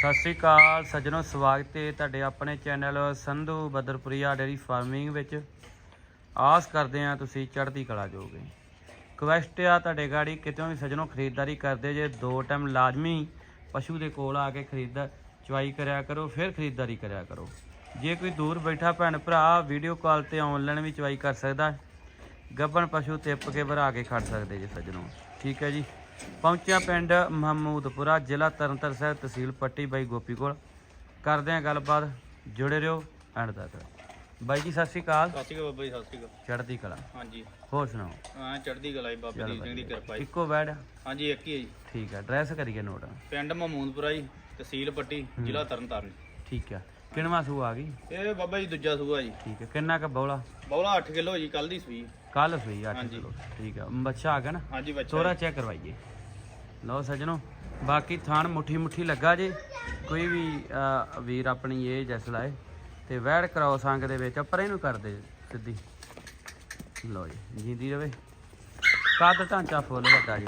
ਸਤਿ ਸ੍ਰੀ ਅਕਾਲ ਸੱਜਣੋ, ਸਵਾਗਤ ਹੈ ਤੁਹਾਡੇ ਆਪਣੇ channel Sandhu Badarpuria dairy farming ਵਿੱਚ। ਆਸ ਕਰਦੇ ਆ ਤੁਸੀਂ ਚੜ੍ਹਦੀ ਕਲਾ ਜੋਗੇ ਕੁਐਸਟ ਆ ਤੁਹਾਡੇ ਗਾੜੀ ਕਿਤੋਂ ਵੀ ਸੱਜਣੋ ਖਰੀਦਦਾਰੀ ਕਰਦੇ ਜੇ, ਦੋ ਟਾਈਮ ਲਾਜ਼ਮੀ ਪਸ਼ੂ ਦੇ ਕੋਲ ਆ ਕੇ ਖਰੀਦ ਚਵਾਈ ਕਰਿਆ ਕਰੋ, ਫਿਰ ਖਰੀਦਦਾਰੀ ਕਰਿਆ ਕਰੋ। ਜੇ ਕੋਈ ਦੂਰ ਬੈਠਾ ਭੈਣ ਭਰਾ, ਵੀਡੀਓ ਕਾਲ ਤੇ ਆਨਲਾਈਨ ਵੀ ਚਵਾਈ ਕਰ ਸਕਦਾ। ਗੱਬਣ ਪਸ਼ੂ ਤਿੱਪ ਕੇ ਭਰਾ ਕੇ ਖੜ ਸਕਦੇ ਜੇ ਸੱਜਣੋ। ਠੀਕ ਹੈ ਜੀ। ਪਹੁੰਚਿਆ ਪਿੰਡ ਮਹਮੂਦਪੁਰਾ ਜ਼ਿਲ੍ਹਾ ਤਰਨਤਾਰਨ ਸਾਹਿਬ ਤਹਿਸੀਲ ਪੱਟੀ ਬਾਈ ਗੋਪੀ ਕੋਲ। ਕਰਦੇ ਆ ਗੱਲਬਾਤ ਜੁੜੇ ਰਹੋ ਐਂਡ ਤੱਕ। ਬਾਈ ਜੀ ਸਤਿ ਸ਼੍ਰੀ ਅਕਾਲ। ਸਤਿ ਸ਼੍ਰੀ ਅਕਾਲ ਬਾਬਾ ਜੀ ਸਤਿ ਸ਼੍ਰੀ ਅਕਾਲ। ਚੜ੍ਹਦੀ ਕਲਾ। ਹਾਂਜੀ। ਹੋਰ ਸੁਣਾਓ? ਹਾਂ ਚੜ੍ਹਦੀ ਕਲਾ ਜੀ ਬਾਬੇ ਦੀ ਸਿੰਘ ਦੀ। ਕਿਰਪਾ ਜੀ। ਇੱਕੋ ਬੈਡ? ਹਾਂਜੀ ਇੱਕ ਹੀ ਹੈ ਜੀ। ਠੀਕ ਹੈ ਐਡਰੈਸ ਕਰੀਏ ਨੋਟ। ਪਿੰਡ ਮਮੂਨਪੁਰਾ ਜੀ ਤਹਿਸੀਲ ਪੱਟੀ ਜ਼ਿਲ੍ਹਾ ਤਰਨਤਾਰਨ। ਠੀਕ ਹੈ। ਕਿੰਨਵਾਂ ਸੂ ਆ ਗਈ? ਇਹ ਬਾਬਾ ਜੀ ਦੂਜਾ ਸੂਆ ਜੀ। ਠੀਕ ਹੈ ਕਿੰਨਾ ਕ ਬੌਲਾ? ਬੌਲਾ 8 ਕਿਲੋ ਜੀ ਕੱਲ ਦੀ ਸੂਈ। ਕੱਲ ਸੂਈ 8 ਹਾਂਜੀ। ਕਿਲੋ। ਠੀਕ ਹੈ ਬੱਚਾ ਆ ਗਿਆ ਨਾ? ਹਾਂਜੀ ਬੱਚਾ ਤੋਰਾ ਚੈੱਕ ਕਰਵਾਈਏ। ਲਓ ਸੱਜਣੋ ਬਾਕੀ ਥਾਣ ਮੁੱਠੀ ਮੁੱਠੀ ਲੱਗਾ ਜੇ। ਕੋਈ ਵੀ ਅਹ, ਵੀਰ ਆਪਣੀ ਇਹ ਜੈਸ ਲਾਏ ਤੇ ਵੈੜ ਕਰਾਓ ਸੰਗ ਦੇ ਵਿੱਚ ਪਰ ਇਹਨੂੰ ਕਰ ਦੇ ਸਿੱਧੀ। ਲਓ ਜੀ ਜਿੰਦੀ ਰਵੇ। ਕੱਦ ਢਾਂਚਾ ਫੁੱਲ ਵੱਡਾ ਜੀ।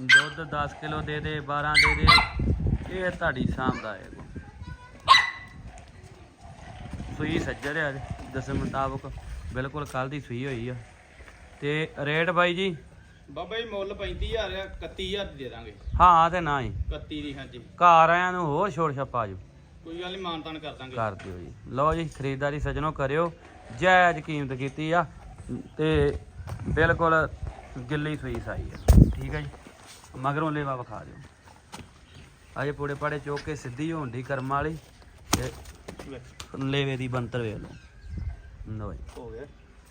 ਦੁੱਧ 10 ਕਿਲੋ ਦੇ ਦੇ 12 ਦੇ ਦੇ। ਇਹ ਤੁਹਾਡੀ ਸਾਂਭ ਦਾ ਹੈ ਸੂਈ ਸੱਜਰ ਆ ਦਸਮ ਮੁਤਾਬਕ। ਬਿਲਕੁਲ ਕੱਲ ਦੀ ਸੂਈ ਹੋਈ ਆ। ਤੇ ਰੇਟ ਬਾਈ ਜੀ? ਬਾਬਾ ਜੀ ਮੁੱਲ 35000 ਆ 31000 ਦੇ ਦਾਂਗੇ ਹਾਂ ਤੇ ਨਾ ਹੀ 31 ਦੀ ਹਾਂਜੀ। ਘਰ ਆਇਆਂ ਨੂੰ ਹੋਰ ਛੋੜ ਛੱਪਾ ਜੋ ਕੋਈ ਗੱਲ ਨਹੀਂ ਮਾਨਤਾਨ ਕਰ ਦਾਂਗੇ। ਕਰ ਦਿਓ ਜੀ। ਲਓ ਜੀ ਖਰੀਦਦਾਰੀ ਸੱਜਣੋ ਕਰਿਓ। ਜਾਇਜ਼ ਕੀਮਤ ਕੀਤੀ ਆ। ਤੇ ਬਿਲਕੁਲ ਗਿੱਲੀ ਸੂਈ ਸਾਈ ਆ। ਠੀਕ ਹੈ ਜੀ। ਮਗਰੋਂ ਲੇਵਾ ਵਿਖਾ ਦਿਓ। ਅਜੇ ਪੂੜੇ ਪਾੜੇ ਚੋਕ ਕੇ ਸਿੱਧੀ ਹੋਣ ਦੀ ਕਰਮ ਵਾਲੀ ਤੇ ਲੇਵੇ ਦੀ ਬੰਤਰ ਵੇਖ ਲਓ ਜੀ। ਹੋ ਗਿਆ।